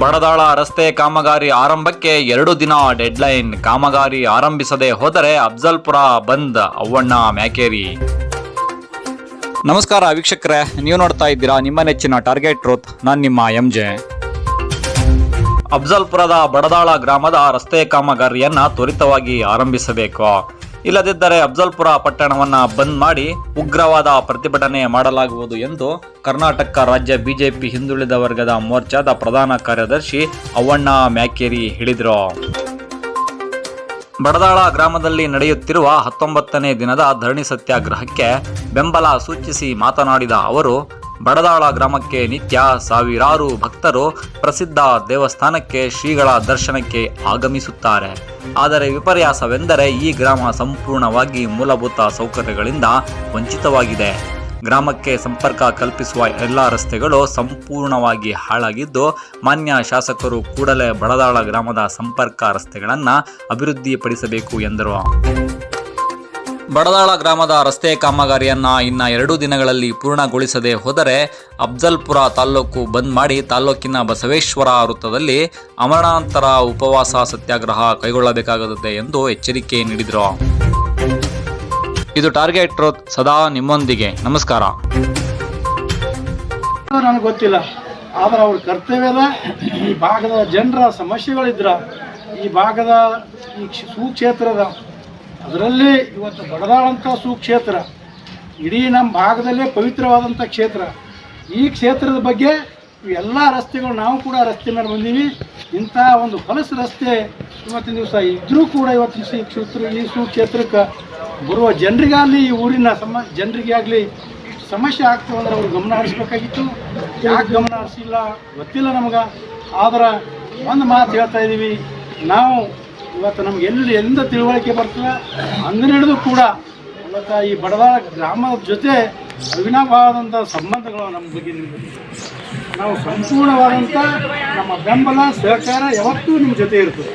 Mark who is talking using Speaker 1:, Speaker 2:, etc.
Speaker 1: ಬಡದಾಳ ರಸ್ತೆ ಕಾಮಗಾರಿ ಆರಂಭಕ್ಕೆ ಎರಡು ದಿನ ಡೆಡ್ಲೈನ್ ಕಾಮಗಾರಿ ಆರಂಭಿಸದೆ ಹೋದರೆ ಅಫ್ಜಲ್ಪುರ ಬಂದ್, ಅವ್ವಣ್ಣ ಮ್ಯಾಕೇರಿ. ನಮಸ್ಕಾರ ವೀಕ್ಷಕರೇ, ನೀವು ನೋಡ್ತಾ ಇದ್ದೀರಾ ನಿಮ್ಮ ನೆಚ್ಚಿನ ಟಾರ್ಗೆಟ್ ಟ್ರೂತ್ ನಾನು ನಿಮ್ಮ ಎಂ ಜೆ ಅಫ್ಜಲ್ಪುರದ ಬಡದಾಳ ಗ್ರಾಮದ ರಸ್ತೆ ಕಾಮಗಾರಿಯನ್ನು ತ್ವರಿತವಾಗಿ ಆರಂಭಿಸಬೇಕು. ಇಲ್ಲದಿದ್ದರೆ ಅಫ್ಜಲ್ಪುರ ಪಟ್ಟಣವನ್ನ ಬಂದ್ ಮಾಡಿ ಉಗ್ರವಾದ ಪ್ರತಿಭಟನೆ ಮಾಡಲಾಗುವುದು ಎಂದು ಕರ್ನಾಟಕ ರಾಜ್ಯ ಬಿಜೆಪಿ ಹಿಂದುಳಿದ ವರ್ಗದ ಮೋರ್ಚಾದ ಪ್ರಧಾನ ಕಾರ್ಯದರ್ಶಿ ಅವಣ್ಣ ಮ್ಯಾಕೇರಿ ಹೇಳಿದರು. ಬಡದಾಳ ಗ್ರಾಮದಲ್ಲಿ ನಡೆಯುತ್ತಿರುವ ಹತ್ತೊಂಬತ್ತನೇ ದಿನದ ಧರಣಿ ಸತ್ಯಾಗ್ರಹಕ್ಕೆ ಬೆಂಬಲ ಸೂಚಿಸಿ ಮಾತನಾಡಿದ ಅವರು ಬಡದಾಳ ಗ್ರಾಮಕ್ಕೆ ನಿತ್ಯ ಸಾವಿರಾರು ಭಕ್ತರು ಪ್ರಸಿದ್ಧ ದೇವಸ್ಥಾನಕ್ಕೆ ಶ್ರೀಗಳ ದರ್ಶನಕ್ಕೆ ಆಗಮಿಸುತ್ತಾರೆ. ಆದರೆ ವಿಪರ್ಯಾಸವೆಂದರೆ ಈ ಗ್ರಾಮ ಸಂಪೂರ್ಣವಾಗಿ ಮೂಲಭೂತ ಸೌಕರ್ಯಗಳಿಂದ ವಂಚಿತವಾಗಿದೆ. ಗ್ರಾಮಕ್ಕೆ ಸಂಪರ್ಕ ಕಲ್ಪಿಸುವ ಎಲ್ಲ ರಸ್ತೆಗಳು ಸಂಪೂರ್ಣವಾಗಿ ಹಾಳಾಗಿದ್ದು, ಮಾನ್ಯ ಶಾಸಕರು ಕೂಡಲೇ ಬಡದಾಳ ಗ್ರಾಮದ ಸಂಪರ್ಕ ರಸ್ತೆಗಳನ್ನು ಅಭಿವೃದ್ಧಿಪಡಿಸಬೇಕು ಎಂದರು. ಬಡದಾಳ ಗ್ರಾಮದ ರಸ್ತೆ ಕಾಮಗಾರಿಯನ್ನ ಇನ್ನ ಎರಡು ದಿನಗಳಲ್ಲಿ ಪೂರ್ಣಗೊಳಿಸದೆ ಹೋದರೆ ಅಫ್ಜಲ್ಪುರ ತಾಲ್ಲೂಕು ಬಂದ್ ಮಾಡಿ ತಾಲ್ಲೂಕಿನ ಬಸವೇಶ್ವರ ವೃತ್ತದಲ್ಲಿ ಅಮರಣಾಂತರ ಉಪವಾಸ ಸತ್ಯಾಗ್ರಹ ಕೈಗೊಳ್ಳಬೇಕಾಗುತ್ತದೆ ಎಂದು ಎಚ್ಚರಿಕೆ ನೀಡಿದರು. ಇದು ಟಾರ್ಗೆಟ್ ಸದಾ ನಿಮ್ಮೊಂದಿಗೆ. ನಮಸ್ಕಾರ.
Speaker 2: ನನಗೆ ಗೊತ್ತಿಲ್ಲ. ಆದ್ರೆ ಅವ್ರ ಕರ್ತವ್ಯದ ಈ ಭಾಗದ ಜನರ ಸಮಸ್ಯೆಗಳಿದ್ರ, ಈ ಭಾಗದ ಈ ಕ್ಷ- ಸುಕ್ಷೇತ್ರದ ಅದರಲ್ಲಿ ಇವತ್ತು ಬಡದಾಳಂಥ ಸುಕ್ಷೇತ್ರ, ಇಡೀ ನಮ್ಮ ಭಾಗದಲ್ಲೇ ಪವಿತ್ರವಾದಂಥ ಕ್ಷೇತ್ರ. ಈ ಕ್ಷೇತ್ರದ ಬಗ್ಗೆ ಎಲ್ಲ ರಸ್ತೆಗಳು ನಾವು ಕೂಡ ರಸ್ತೆ ಮೇಲೆ ಬಂದೀವಿ. ಇಂಥ ಒಂದು ಹೊಲಸು ರಸ್ತೆ ಇವತ್ತಿನ ದಿವಸ ಇದ್ರೂ ಕೂಡ ಇವತ್ತಿನ ಈ ಕ್ಷೇತ್ರ, ಈ ಸುಕ್ಷೇತ್ರಕ್ಕೆ ಬರುವ ಜನರಿಗಾಗಲಿ, ಈ ಊರಿನ ಸಮ ಜನರಿಗೆ ಆಗಲಿ ಸಮಸ್ಯೆ ಆಗ್ತವೆ ಅಂದರೆ ಅವ್ರು ಗಮನ ಹರಿಸ್ಬೇಕಾಗಿತ್ತು. ಯಾಕೆ ಗಮನ ಹರಿಸಿಲ್ಲ ಗೊತ್ತಿಲ್ಲ ನಮ್ಗೆ. ಆದ್ರೆ ಒಂದು ಮಾತು ಹೇಳ್ತಾ ಇದ್ದೀವಿ. ನಾವು ಇವತ್ತು ನಮ್ಗೆ ಎಲ್ಲಿ ಎಂದ ತಿಳುವಳಿಕೆ ಬರ್ತದೆ ಅಂದ್ರೆ ಹಿಡಿದು ಕೂಡ ಇವತ್ತು ಈ ಬಡದಾಳ ಗ್ರಾಮದ ಜೊತೆ ಅವಿನಾಭಾವದಂಥ ಸಂಬಂಧಗಳು ನಮ್ಮ ಬಗ್ಗೆ ನಾವು ಸಂಪೂರ್ಣವಾದಂಥ ನಮ್ಮ ಬೆಂಬಲ, ಸಹಕಾರ ಯಾವತ್ತೂ ನಿಮ್ಮ ಜೊತೆ ಇರ್ತದೆ.